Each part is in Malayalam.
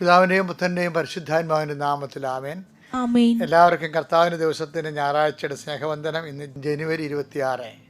പിതാവിന്റെയും പുത്രന്റെയും പരിശുദ്ധാത്മാവിന്റെ നാമത്തിൽ ആമേൻ. ആമേൻ. എല്ലാവർക്കും കർത്താവിന്റെ ദിവസത്തിന്റെ ഞായറാഴ്ചയുടെ സ്നേഹവന്ദനം ഇന്ന് ജനുവരി ഇരുപത്തിയാറ്.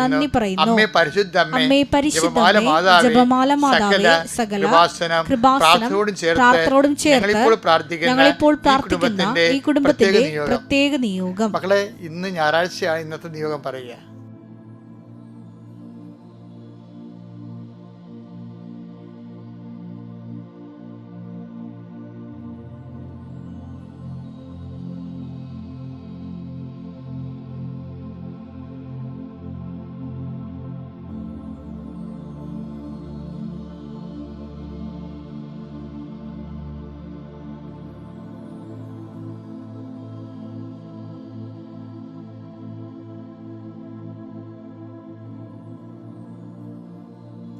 നന്ദി പറയുന്നു. അമ്മേ പരിശുദ്ധ അമ്മേ പരിശുദ്ധമേ, ജപമാല മാതാവേ, സകല കൃപാസനം പ്രാർത്ഥനയോടും ചേർത്ത് ചേർത്ത് ഞങ്ങളിപ്പോൾ പ്രാർത്ഥിക്കുന്ന ഈ കുടുംബത്തിന്റെ. പ്രത്യേക നിയോഗം മക്കളെ ഇന്ന് ഞായറാഴ്ചയാണ് ഇന്നത്തെ നിയോഗം പറയുക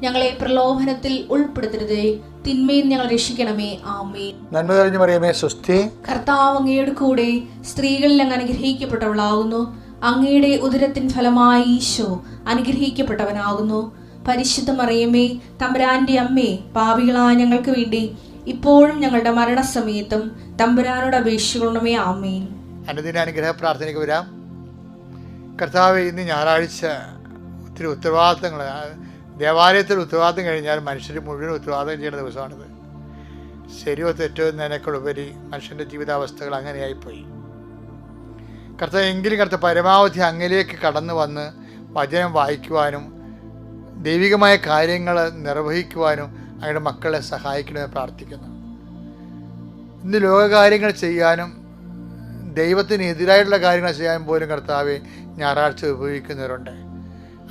ഞങ്ങളെ പ്രലോഭനത്തിൽ ഉൾപ്പെടുത്തരുതേ. തിന്മയിൽ ഞങ്ങൾ രക്ഷിക്കണമേ. ആമേ നന്മ തെളിഞ്ഞു പറയുമേ സ്വസ്തി. കർത്താവ് അങ്ങയുടെ കൂടെ സ്ത്രീകളിൽ അങ്ങ് അനുഗ്രഹിക്കപ്പെട്ടവളാകുന്നു. അങ്ങയുടെ ഉദരത്തിൻ ഫലമായി ഈശോ അനുഗ്രഹിക്കപ്പെട്ടവനാകുന്നു. പരിശുദ്ധ മറിയമേ തമ്പുരാന്റെ അമ്മേ പാപികളായ ഞങ്ങൾക്ക് വേണ്ടി ഇപ്പോഴും ഞങ്ങളുടെ മരണസമയത്തും തമ്പുരാനോട് അപേക്ഷിക്കണമേ. ആമേൻ. അനുദിന അനുഗ്രഹ പ്രാർത്ഥനയ്ക്ക് വരാം. കർത്താവ് ഇന്ന് ഞായറാഴ്ച ഒത്തിരി ഉത്തരവാദിത്തങ്ങൾ ദേവാലയത്തിൽ ഉത്തരവാദിത്തം കഴിഞ്ഞാൽ മനുഷ്യർ മുഴുവൻ ഉത്തരവാദിത്തം ചെയ്യുന്ന ദിവസമാണിത്. ശരിയോ തെറ്റോ എന്നതിനേക്കാളുപരി മനുഷ്യന്റെ ജീവിതാവസ്ഥകൾ അങ്ങനെയായിപ്പോയി. കർത്താവ് എങ്കിലും കർത്ത പരമാവധി അങ്ങിലേക്ക് കടന്നു വന്ന് വചനം വായിക്കുവാനും ദൈവികമായ കാര്യങ്ങൾ നിർവഹിക്കുവാനും അങ്ങയുടെ മക്കളെ സഹായിക്കണമെന്ന് പ്രാർത്ഥിക്കുന്നു. ഇന്ന് ലോകകാര്യങ്ങൾ ചെയ്യാനും ദൈവത്തിന് എതിരായിട്ടുള്ള കാര്യങ്ങൾ ചെയ്യാൻ പോലും കർത്താവെ ഞായറാഴ്ച ഉപയോഗിക്കുന്നവരുണ്ട്.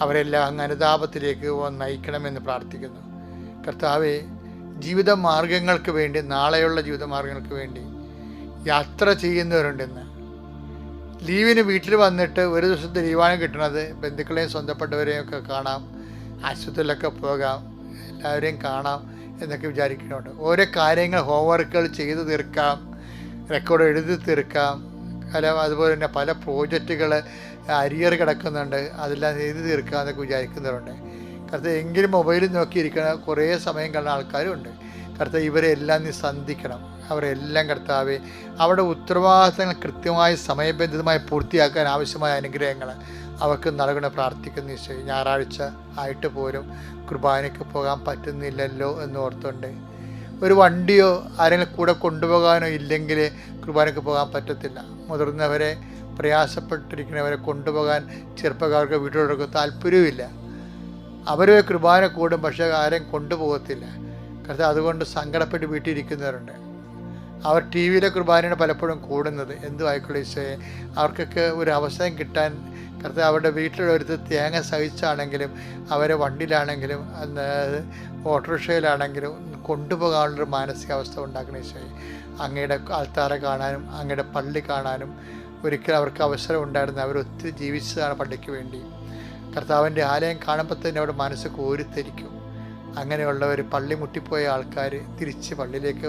അവരെല്ലാം അനുതാപത്തിലേക്ക് നയിക്കണമെന്ന് പ്രാർത്ഥിക്കുന്നു. കർത്താവെ ജീവിത മാർഗങ്ങൾക്ക് വേണ്ടി നാളെയുള്ള ജീവിത മാർഗങ്ങൾക്ക് വേണ്ടി യാത്ര ചെയ്യുന്നവരുണ്ടെന്ന്. ലീവിന് വീട്ടിൽ വന്നിട്ട് ഒരു ദിവസത്തെ ലീവാണ് കിട്ടുന്നത്. ബന്ധുക്കളെയും സ്വന്തപ്പെട്ടവരെയും ഒക്കെ കാണാം. ആശുപത്രിയിലൊക്കെ പോകാം. എല്ലാവരെയും കാണാം എന്നൊക്കെ വിചാരിക്കുന്നുണ്ട്. ഓരോ കാര്യങ്ങൾ ഹോംവർക്കുകൾ ചെയ്തു തീർക്കാം. റെക്കോർഡ് എഴുതി തീർക്കാം. പല അതുപോലെ തന്നെ പല പ്രോജക്റ്റുകൾ അരിയർ കിടക്കുന്നുണ്ട്. അതെല്ലാം എഴുതി തീർക്കാമെന്നൊക്കെ വിചാരിക്കുന്നവരുണ്ട്. കറുത്ത എങ്കിലും മൊബൈലിൽ നോക്കിയിരിക്കുന്ന കുറേ സമയം കാണുന്ന ആൾക്കാരും ഉണ്ട് കറുത്ത ഇവരെ എല്ലാം നീ സന്ധിക്കണം. അവരെല്ലാം കർത്താവെ അവരുടെ ഉത്തരവാദിത്തങ്ങൾ കൃത്യമായി സമയബന്ധിതമായി പൂർത്തിയാക്കാൻ ആവശ്യമായ അനുഗ്രഹങ്ങൾ അവർക്ക് നൽകണം പ്രാർത്ഥിക്കുന്ന നിശ്ചയം ഞായറാഴ്ച ആയിട്ട് പോലും കുർബാനയ്ക്ക് പോകാൻ പറ്റുന്നില്ലല്ലോ എന്ന് ഓർത്തുണ്ട് ഒരു വണ്ടിയോ ആരെങ്കിലും കൂടെ കൊണ്ടുപോകാനോ ഇല്ലെങ്കിൽ കുർബാനയ്ക്ക് പോകാൻ പറ്റത്തില്ല. മുതിർന്നവരെ പ്രയാസപ്പെട്ടിരിക്കുന്നവരെ കൊണ്ടുപോകാൻ ചെറുപ്പക്കാർക്ക് വീട്ടിലോടൊക്കെ താല്പര്യവുമില്ല. അവർ കുർബാന കൂടും പക്ഷേ ആരെയും കൊണ്ടുപോകത്തില്ല. കാരണം അതുകൊണ്ട് സങ്കടപ്പെട്ട് വീട്ടിലിരിക്കുന്നവരുണ്ട്. അവർ ടി വിയിലെ കുർബാനയാണ് പലപ്പോഴും കൂടുന്നത്. എന്തു ആയിക്കോട്ടെ ഈശോയെ. അവർക്കൊക്കെ ഒരു അവസരം കിട്ടാൻ കർത്താവ് അവരുടെ വീട്ടിലൊരുത്ത് തേങ്ങ സഹിച്ചാണെങ്കിലും അവരെ വണ്ടിയിലാണെങ്കിലും ഓട്ടോറിക്ഷയിലാണെങ്കിലും കൊണ്ടുപോകാനുള്ളൊരു മാനസികാവസ്ഥ ഉണ്ടാക്കണം ഈശോയെ. അങ്ങയുടെ ആൾത്താര കാണാനും അങ്ങയുടെ പള്ളി കാണാനും ഒരിക്കലും അവർക്ക് അവസരം ഉണ്ടായിരുന്നു അവർ ഒത്തിരി ജീവിച്ചതാണ് പള്ളിക്ക് വേണ്ടി. കർത്താവിന്റെ ആലയം കാണുമ്പോൾ തന്നെ അവിടെ മനസ്സ് കോരിത്തരിക്കും. അങ്ങനെയുള്ളവർ പള്ളി മുട്ടിപ്പോയ ആൾക്കാർ തിരിച്ച് പള്ളിയിലേക്ക്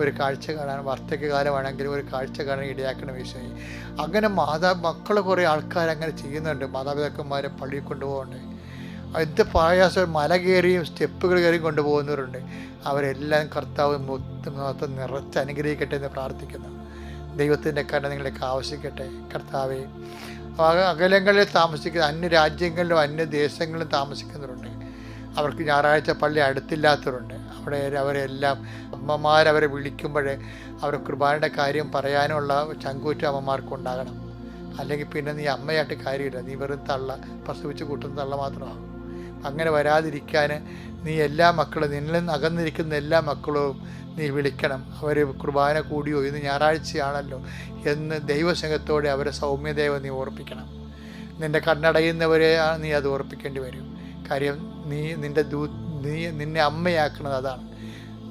ഒരു കാഴ്ച കാണാൻ വാർദ്ധക്യ കാലമാണെങ്കിലും ഒരു കാഴ്ച കാണാൻ ഇടയാക്കണം വിഷയം അങ്ങനെ മാതാ മക്കൾ കുറേ ആൾക്കാർ അങ്ങനെ ചെയ്യുന്നുണ്ട്. മാതാപിതാക്കന്മാരെ പള്ളിയിൽ കൊണ്ടുപോകണ്ടേ. എന്ത് പ്രയാസം മല കയറിയും സ്റ്റെപ്പുകൾ കയറിയും കൊണ്ടുപോകുന്നവരുണ്ട്. അവരെല്ലാം കർത്താവ് മൊത്തം നിറച്ച് അനുഗ്രഹിക്കട്ടെ എന്ന് പ്രാർത്ഥിക്കുന്നു. ദൈവത്തിന്റെ കരുണ നിങ്ങളെ ആവശ്യിക്കട്ടെ. കർത്താവെ അക- അകലങ്ങളിൽ താമസിക്കുന്ന അന്യ രാജ്യങ്ങളിലും അന്യ ദേശങ്ങളിലും താമസിക്കുന്നവരുണ്ട്. അവർക്ക് ഞായറാഴ്ച പള്ളി അടുത്തില്ലാത്തവരുണ്ട്. അവിടെ അവരെല്ലാം അമ്മമാർ അവരെ വിളിക്കുമ്പോൾ അവർ കുർബാനയുടെ കാര്യം പറയാനുള്ള ചങ്കൂറ്റ അമ്മമാർക്കുണ്ടാകണം. അല്ലെങ്കിൽ പിന്നെ നീ അമ്മയായിട്ട് കാര്യമില്ല. നീ വെറും തള്ള പ്രസവിച്ച് കൂട്ടുന്ന തള്ള മാത്രമാണ് അങ്ങനെ വരാതിരിക്കാൻ നീ എല്ലാ മക്കളും നിന്നിൽ നിന്ന് അകന്നിരിക്കുന്ന എല്ലാ മക്കളും നീ വിളിക്കണം. അവർ കുർബാന കൂടിയോ ഇന്ന് ഞായറാഴ്ചയാണല്ലോ എന്ന് ദൈവസംഘത്തോടെ അവരെ സൗമ്യദേവ നീ ഓർപ്പിക്കണം. നിന്റെ കണ്ണടയുന്നവരെ നീ അത് ഓർപ്പിക്കേണ്ടി വരും. കാര്യം നീ നിന്റെ ദൂ നീ നിന്നെ അമ്മയാക്കുന്നത് അതാണ്.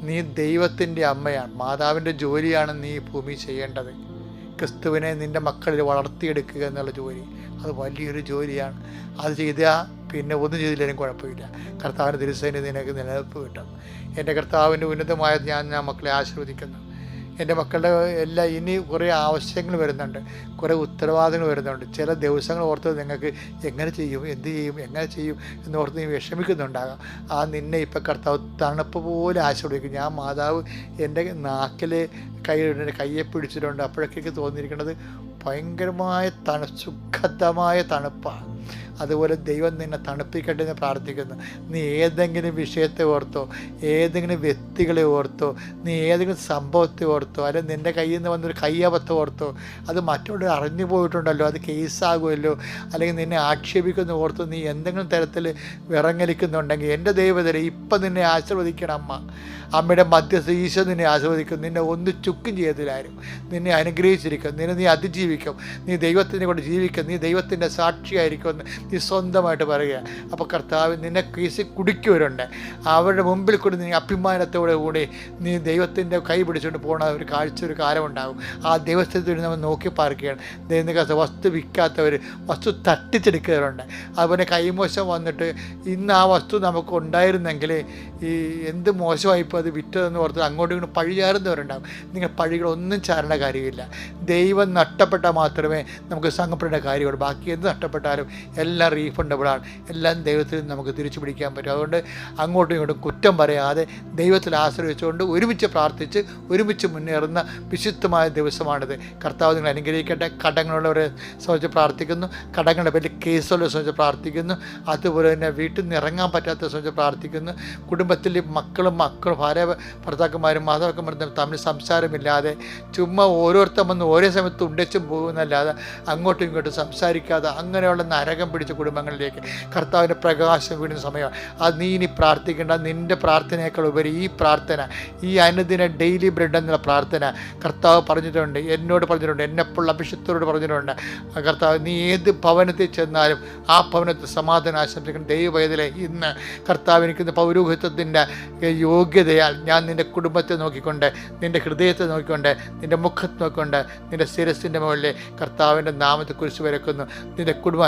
നീ ദൈവത്തിന്റെ അമ്മയാണ്. മാതാവിന്റെ ജോലിയാണ് നീ ഭൂമി ചെയ്യേണ്ടത്. ക്രിസ്തുവിനെ നിന്റെ മക്കളിൽ വളർത്തിയെടുക്കുക എന്നുള്ള ജോലി. അത് വലിയൊരു ജോലിയാണ്. അത് ചെയ്താൽ പിന്നെ ഒന്നും ചെയ്തില്ലെങ്കിലും കുഴപ്പമില്ല. കർത്താവിന്റെ തിരുസേന നിനക്ക് നിലനിൽപ്പ് കിട്ടും. എന്റെ കർത്താവിന്റെ ഉന്നതമായ ഞാൻ ഞാൻ മക്കളെ ആശീർവദിക്കുന്നു. എന്റെ മക്കളുടെ എല്ലാ ഇനി കുറേ ആവശ്യങ്ങൾ വരുന്നുണ്ട്. കുറേ ഉത്തരവാദിത്തങ്ങൾ വരുന്നുണ്ട്. ചില ദിവസങ്ങൾ ഓർത്ത് നിങ്ങൾക്ക് എങ്ങനെ ചെയ്യും എന്ത് ചെയ്യും എങ്ങനെ ചെയ്യും എന്ന് ഓർത്ത് നീ വിഷമിക്കുന്നുണ്ടാകാം. ആ നിന്നെ ഇപ്പം കർത്താവ് തണുപ്പ് പോലെ ആശ്രയിക്കും ഞാൻ മാതാവ് എന്റെ നാക്കിൽ കൈ കയ്യെ പിടിച്ചിട്ടുണ്ട്. അപ്പോഴൊക്കെ തോന്നിയിരിക്കുന്നത് ഭയങ്കരമായ തണു സുഖദമായ തണുപ്പാണ്. അതുപോലെ ദൈവം നിന്നെ തണുപ്പിക്കട്ടെ എന്ന് പ്രാർത്ഥിക്കുന്നു. നീ ഏതെങ്കിലും വിഷയത്തെ ഓർത്തോ ഏതെങ്കിലും വ്യക്തികളെ ഓർത്തോ നീ ഏതെങ്കിലും സംഭവത്തെ ഓർത്തോ അല്ലെങ്കിൽ നിന്റെ കയ്യിൽ നിന്ന് വന്നൊരു കയ്യബദ്ധം ഓർത്തോ അത് മറ്റുള്ളവർ അറിഞ്ഞു പോയിട്ടുണ്ടല്ലോ അത് കേസാകുമല്ലോ അല്ലെങ്കിൽ നിന്നെ ആക്ഷേപിക്കുന്ന ഓർത്തോ നീ എന്തെങ്കിലും തരത്തിൽ വിറങ്ങലിക്കുന്നുണ്ടെങ്കിൽ എന്റെ ദൈവതരെ ഇപ്പം നിന്നെ ആശീർവദിക്കണം അമ്മ. അമ്മയുടെ മധ്യസ്ഥ ഈശോ നിന്നെ ആസ്വദിക്കും നിന്നെ ഒന്ന് ചുക്കും ചെയ്തില്ലാരും നിന്നെ അനുഗ്രഹിച്ചിരിക്കും. നിന്നെ നീ അതിജീവിക്കും. നീ ദൈവത്തിനെ കൊണ്ട് ജീവിക്കും. നീ ദൈവത്തിന്റെ സാക്ഷിയായിരിക്കുമെന്ന് നീ സ്വന്തമായിട്ട് പറയുക. അപ്പോൾ കർത്താവ് നിന്നെ കേസിൽ കുടിക്കുവരുണ്ട് അവരുടെ മുമ്പിൽ കൂടി നീ അഭിമാനത്തോടെ കൂടി നീ ദൈവത്തിന്റെ കൈ പിടിച്ചുകൊണ്ട് പോകണ ഒരു കാഴ്ച ഒരു കാലമുണ്ടാകും. ആ ദൈവസ്ഥത്തിൽ നമ്മൾ നോക്കി പാർക്കുകയാണ്. ദൈവം വസ്തു വിൽക്കാത്തവർ വസ്തു തട്ടിച്ചെടുക്കുന്നവരുണ്ട്. അതുപോലെ കൈമോശം വന്നിട്ട് ഇന്ന് ആ വസ്തു നമുക്ക് ഉണ്ടായിരുന്നെങ്കിൽ ഈ എന്ത് മോശമായിപ്പോൾ അത് വിറ്റതെന്ന് ഓർത്ത് അങ്ങോട്ടും ഇങ്ങോട്ടും പഴിചാരുന്നവരുണ്ടാകും. നിങ്ങൾ പഴികളൊന്നും ചാരേണ്ട കാര്യമില്ല. ദൈവം നഷ്ടപ്പെട്ടാൽ മാത്രമേ നമുക്ക് സംഘപ്പെടേണ്ട കാര്യമുള്ളൂ. ബാക്കി എന്ത് നഷ്ടപ്പെട്ടാലും എല്ലാം റീഫണ്ടബിളാണ്. എല്ലാം ദൈവത്തിൽ നമുക്ക് തിരിച്ചു പിടിക്കാൻ പറ്റും. അതുകൊണ്ട് അങ്ങോട്ടും ഇങ്ങോട്ടും കുറ്റം പറയാതെ ദൈവത്തിൽ ആശ്രയിച്ചുകൊണ്ട് ഒരുമിച്ച് പ്രാർത്ഥിച്ച് ഒരുമിച്ച് മുന്നേറുന്ന വിശുദ്ധമായ ദിവസമാണിത്. കർത്താവ് നിങ്ങൾ അനുഗ്രഹിക്കട്ടെ. കടങ്ങളുള്ളവരെ സംബന്ധിച്ച് പ്രാർത്ഥിക്കുന്നു. കടങ്ങളുടെ പേരിൽ കേസുള്ളവരെ സംബന്ധിച്ച് പ്രാർത്ഥിക്കുന്നു. അതുപോലെ തന്നെ വീട്ടിൽ നിന്ന് ഇറങ്ങാൻ പറ്റാത്ത സംബന്ധിച്ച് പ്രാർത്ഥിക്കുന്നു. കുടുംബത്തിൽ മക്കളും മക്കളും ഭാര്യ ഭർത്താക്കന്മാരും മാതാക്കന്മാരും തമ്മിൽ സംസാരമില്ലാതെ ചുമ്മാ ഓരോരുത്തർ വന്ന് ഓരോ സമയത്ത് ഉണ്ടച്ചും പോകുന്നല്ലാതെ അങ്ങോട്ടും ഇങ്ങോട്ടും സംസാരിക്കാതെ അങ്ങനെയുള്ള നരകം പിടിച്ച കുടുംബങ്ങളിലേക്ക് കർത്താവിന്റെ പ്രകാശം വീടുന്ന സമയമാണ്. അത് നീ ഇനി പ്രാർത്ഥിക്കേണ്ട. നിന്റെ പ്രാർത്ഥനയേക്കാൾ ഉപരി ഈ പ്രാർത്ഥന ഈ അനുദിന ഡെയിലി ബ്രെഡ് എന്നുള്ള പ്രാർത്ഥന കർത്താവ് പറഞ്ഞിട്ടുണ്ട് എന്നോട് പറഞ്ഞിട്ടുണ്ട് എന്നെപ്പോൾ അഭിഷത്തോട് പറഞ്ഞിട്ടുണ്ട്. കർത്താവ് നീ ഏത് ഭവനത്തിൽ ചെന്നാലും ആ ഭവനത്തിൽ സമാധാനം ആശംസിക്കണം. ദൈവവേദലെ ഇന്ന് കർത്താവ് എനിക്ക് പൗരോഹിത്വത്തിന്റെ യോഗ്യതയാൽ ഞാൻ നിന്റെ കുടുംബത്തെ നോക്കിക്കൊണ്ട് നിന്റെ ഹൃദയത്തെ നോക്കിക്കൊണ്ട് നിന്റെ മുഖത്ത് നോക്കിക്കൊണ്ട് നിന്റെ ശിരസിന്റെ മുകളിലെ കർത്താവിന്റെ നാമത്തെ കുറിച്ച് വരക്കുന്നു. നിന്റെ കുടുംബം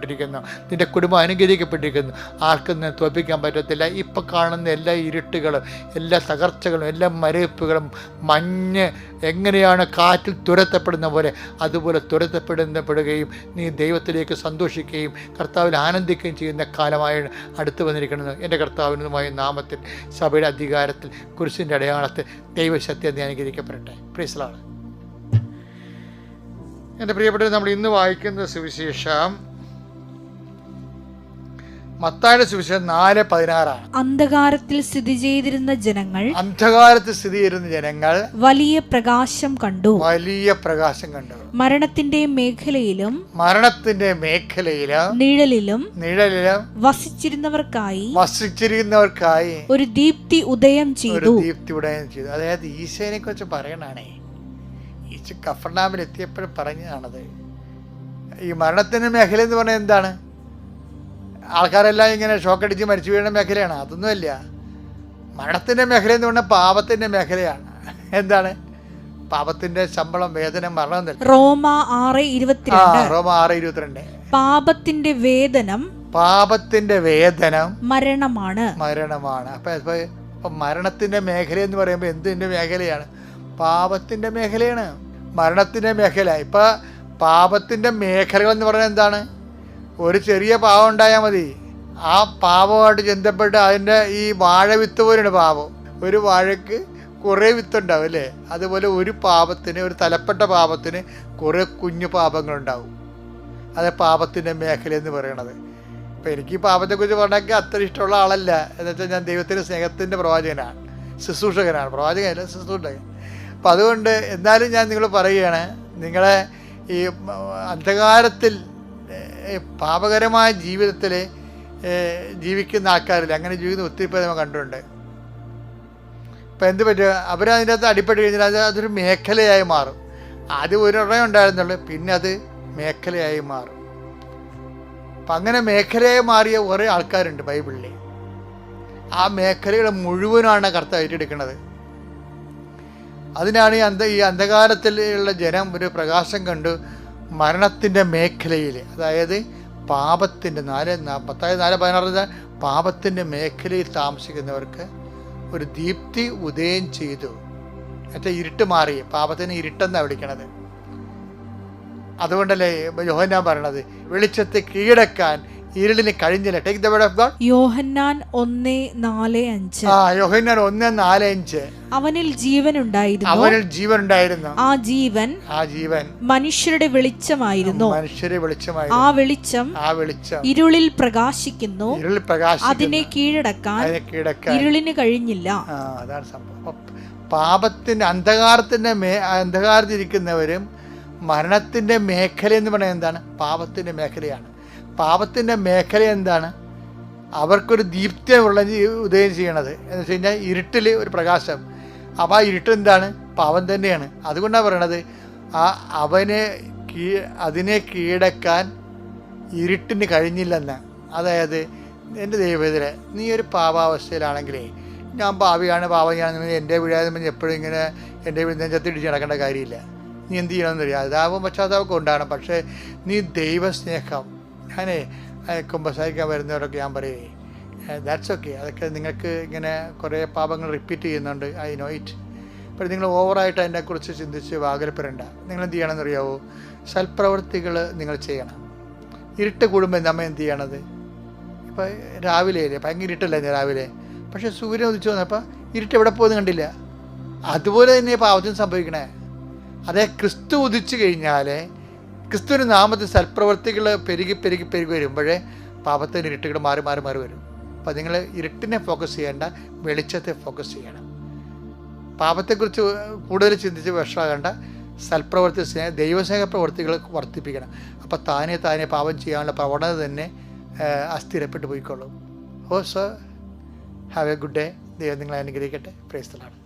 അനുഗ്രഹിക്കപ്പെട്ടിരിക്കുന്നു നിന്റെ കുടുംബം അനുഗ്രഹിക്കപ്പെട്ടിരിക്കുന്നു. ആർക്കും നിന്നെ തോൽപ്പിക്കാൻ പറ്റത്തില്ല. ഇപ്പം കാണുന്ന എല്ലാ ഇരുട്ടുകളും എല്ലാ തകർച്ചകളും എല്ലാ മരവിപ്പുകളും മഞ്ഞ് എങ്ങനെയാണ് കാറ്റിൽ തുരത്തപ്പെടുന്ന പോലെ അതുപോലെ തുരത്തപ്പെടുന്നപ്പെടുകയും നീ ദൈവത്തിലേക്ക് സന്തോഷിക്കുകയും കർത്താവിൽ ആനന്ദിക്കുകയും ചെയ്യുന്ന കാലമായി അടുത്തു വന്നിരിക്കുന്നത് എന്റെ കർത്താവിനുമായ നാമത്തിൽ സഭയുടെ അധികാരത്തിൽ കുരിശിന്റെ അടയാളത്തിൽ ദൈവശക്തി നീ അനുഗ്രഹിക്കപ്പെടട്ടെ. പ്രീസലാണ് എന്റെ പ്രിയപ്പെട്ടത് നമ്മൾ ഇന്ന് വായിക്കുന്ന സുവിശേഷം മത്തായുടെ സുവിശേഷം നാല് പതിനാറാണ്. അന്ധകാരത്തിൽ സ്ഥിതി ചെയ്തിരുന്ന ജനങ്ങൾ അന്ധകാരത്തിൽ സ്ഥിതി ചെയ്തിരുന്ന ജനങ്ങൾ വലിയ പ്രകാശം കണ്ടു. വലിയ പ്രകാശം കണ്ടു. മരണത്തിന്റെ മേഖലയിലും മരണത്തിന്റെ മേഖലയിലും നിഴലിലും നിഴലിലും വസിച്ചിരുന്നവർക്കായി വസിച്ചിരുന്നവർക്കായി ഒരു ദീപ്തി ഉദയം ചെയ്തു. ദീപ്തി ഉദയം ചെയ്തു. അതായത് ഈശോനെ കുറിച്ച് പറയണാണേ. ഈശോ കഫർണാമിൽ എത്തിയപ്പോഴും പറഞ്ഞതാണത്. ഈ മരണത്തിന്റെ മേഖല എന്ന് പറഞ്ഞാൽ എന്താണ്? ആൾക്കാരെല്ലാം ഇങ്ങനെ ഷോക്കടിച്ച് മരിച്ചു വീഴുന്ന മേഖലയാണ്. അതൊന്നുമല്ല. മരണത്തിന്റെ മേഖല എന്ന് പറഞ്ഞാൽ പാപത്തിന്റെ മേഖലയാണ്. എന്താണ്? പാപത്തിന്റെ ശമ്പളം വേദന മരണം റോമ ആറ് ഇരുപത്തിരണ്ട്. റോമ ആറ് ഇരുപത്തിരണ്ട്. പാപത്തിന്റെ വേതനം പാപത്തിന്റെ വേതനം മരണമാണ്. മരണമാണ്. അപ്പൊ മരണത്തിന്റെ മേഖല എന്ന് പറയുമ്പോൾ എന്തിന്റെ മേഖലയാണ്? പാപത്തിന്റെ മേഖലയാണ്. മരണത്തിന്റെ മേഖല. ഇപ്പൊ പാപത്തിന്റെ മേഖലകൾ എന്ന് പറഞ്ഞാൽ എന്താണ്? ഒരു ചെറിയ പാവം ഉണ്ടായാൽ മതി. ആ പാവമായിട്ട് ചെന്തപ്പെട്ട് അതിന്റെ ഈ വാഴ വിത്ത് പോലെയാണ് പാവം. ഒരു വാഴയ്ക്ക് കുറേ വിത്തുണ്ടാവും അല്ലേ? അതുപോലെ ഒരു പാപത്തിന് ഒരു തലപ്പെട്ട പാപത്തിന് കുറേ കുഞ്ഞു പാപങ്ങളുണ്ടാവും. അത് പാപത്തിന്റെ മേഖല എന്ന് പറയണത്. ഇപ്പം എനിക്ക് ഈ പാപത്തെക്കുറിച്ച് പറഞ്ഞാൽ അത്ര ഇഷ്ടമുള്ള ആളല്ല. എന്ന് വെച്ചാൽ ഞാൻ ദൈവത്തിന്റെ സ്നേഹത്തിന്റെ പ്രവാചകനാണ് ശുശ്രൂഷകനാണ്. പ്രവാചകനല്ല ശുശ്രൂഷകൻ. അപ്പം അതുകൊണ്ട് എന്നാലും ഞാൻ നിങ്ങൾ പറയുകയാണ് നിങ്ങളെ ഈ അന്ധകാരത്തിൽ പാപകരമായ ജീവിതത്തിൽ ജീവിക്കുന്ന ആൾക്കാരില്ല. അങ്ങനെ ജീവിക്കുന്ന ഒത്തിരി പേര് നമ്മൾ കണ്ടിട്ടുണ്ട്. ഇപ്പം എന്ത് പറ്റുക അവരതിന്റെ അകത്ത് അടിപ്പെട്ട് കഴിഞ്ഞാൽ അത് അതൊരു മേഖലയായി മാറും. ആദ്യം ഒരെണ്ണം ഉണ്ടായിരുന്നുള്ളൂ പിന്നെ അത് മേഖലയായി മാറും. അപ്പം അങ്ങനെ മേഖലയായി മാറിയ കുറേ ആൾക്കാരുണ്ട് ബൈബിളിൽ ആ മേഖലകൾ മുഴുവനാണ് കർത്താവ് ഏറ്റെടുക്കുന്നത്. അതിനാണ് ഈ അന്ധ ഈ അന്ധകാരത്തിലുള്ള ജനം ഒരു പ്രകാശം കണ്ടു മരണത്തിന്റെ മേഖലയിൽ അതായത് പാപത്തിന്റെ നാല് പത്തായ നാല് പതിനാറ് പാപത്തിന്റെ മേഖലയിൽ താമസിക്കുന്നവർക്ക് ഒരു ദീപ്തി ഉദയം ചെയ്തു. എന്നുവെച്ചാൽ ഇരുട്ട് മാറി പാപത്തിന് ഇരുട്ടെന്നാണ് വിളിക്കണത്. അതുകൊണ്ടല്ലേ യോഹന്നാൻ പറയണത് വെളിച്ചത്തെ കീഴടക്കാൻ ഇരുളിന് കഴിഞ്ഞില്ല take the word of God Yohannan ഒന്ന് നാല് അഞ്ച്. ആ യോഹന്നാൻ ഒന്ന് നാല് അഞ്ച്. അവനിൽ ജീവൻ ഉണ്ടായിരുന്നു അവനിൽ ജീവൻ ഉണ്ടായിരുന്നു ആ ജീവൻ ആ ജീവൻ മനുഷ്യരുടെ വെളിച്ചമായിരുന്നു. മനുഷ്യരെ ആ വെളിച്ചമായിരുന്നു വെളിച്ചം ആ വെളിച്ചം ഇരുളിൽ പ്രകാശിക്കുന്നു. ഇരുളിൽ പ്രകാശിക്കുന്നു. അതിനെ കീഴടക്കാൻ അതിനെ കീഴടക്കാൻ. ഇരുളിന് കഴിഞ്ഞില്ല. ആ അതാണ് സംഭവം. പാപത്തിന്റെ അന്ധകാരത്തിന്റെ മേ അന്ധകാരത്തിരിക്കുന്നവരും മരണത്തിന്റെ മേഖല എന്ന് പറയുന്നത് എന്താണ്? പാപത്തിന്റെ മേഖലയാണ്. പാപത്തിന്റെ മേഖല എന്താണ്? അവർക്കൊരു ദീപ്തി ഉള്ള ഉദയം ചെയ്യണത്. എന്ന് വെച്ച് കഴിഞ്ഞാൽ ഇരുട്ടിൽ ഒരു പ്രകാശം. അപ്പോൾ ആ ഇരുട്ട് എന്താണ്? പാവം തന്നെയാണ്. അതുകൊണ്ടാണ് പറയണത് ആ അവനെ കീ അതിനെ കീഴടക്കാൻ ഇരുട്ടിന് കഴിഞ്ഞില്ലെന്ന്. അതായത് എന്റെ ദൈവത്തിലെ നീ ഒരു പാപാവസ്ഥയിലാണെങ്കിലേ ഞാൻ പാവിയാണ് പാവം ഞാൻ എന്റെ വീഴാതെ എപ്പോഴും ഇങ്ങനെ എന്റെ നെഞ്ചത്ത് ഇടിച്ച് നടക്കേണ്ട കാര്യമില്ല. നീ എന്ത് ചെയ്യണമെന്ന് അറിയാം. അതാവും പശ്ചാത്താപമൊക്കെ ഉണ്ടാകണം പക്ഷേ നീ ദൈവസ്നേഹം ഞാനേ കുമ്പസാരിക്കാൻ വരുന്നവരൊക്കെ ഞാൻ പറയേ ദാറ്റ്സ് ഓക്കെ അതൊക്കെ നിങ്ങൾക്ക് ഇങ്ങനെ കുറേ പാപങ്ങൾ റിപ്പീറ്റ് ചെയ്യുന്നുണ്ട് ഐ നോ ഇറ്റ് അപ്പോൾ നിങ്ങൾ ഓവറായിട്ട് അതിനെക്കുറിച്ച് ചിന്തിച്ച് വാകരപ്പെടേണ്ട നിങ്ങൾ എന്ത് ചെയ്യണമെന്ന് അറിയാവോ സൽപ്രവൃത്തികൾ നിങ്ങൾ ചെയ്യണം. ഇരുട്ട് കൂടുമ്പോൾ നമ്മൾ എന്ത് ചെയ്യണത്? ഇപ്പോൾ രാവിലെ അല്ലേ? ഭയങ്കര ഇരുട്ടല്ലേ രാവിലെ? പക്ഷേ സൂര്യൻ ഉദിച്ചു വന്നപ്പോൾ ഇരുട്ട് എവിടെ പോകുന്നു കണ്ടില്ല. അതുപോലെ തന്നെ പാവത്തിന് സംഭവിക്കണേ. അതേ ക്രിസ്തു ഉദിച്ചു കഴിഞ്ഞാൽ ക്രിസ്തുവിന്റെ നാമത്തിൽ സൽപ്രവർത്തികൾ പെരുകി പെരുകി പെരുകി വരുമ്പോഴേ പാപത്തിന്റെ ഇരുട്ടുകൾ മാറി മാറി മാറി വരും. അപ്പം നിങ്ങൾ ഇരുട്ടിനെ ഫോക്കസ് ചെയ്യേണ്ട വെളിച്ചത്തെ ഫോക്കസ് ചെയ്യണം. പാപത്തെക്കുറിച്ച് കൂടുതൽ ചിന്തിച്ച് വിഷമാകേണ്ട സൽപ്രവർത്തി സ്നേഹ ദൈവസ്നേഹ പ്രവർത്തികൾ വർദ്ധിപ്പിക്കണം. അപ്പോൾ താനെ താനെ പാപം ചെയ്യാനുള്ള പ്രവണത തന്നെ അസ്ഥിരപ്പെട്ടു പോയിക്കൊള്ളും. ഓ sir have a good day. ദൈവം നിങ്ങളെ അനുഗ്രഹിക്കട്ടെ. പ്രേസ്തലാണ്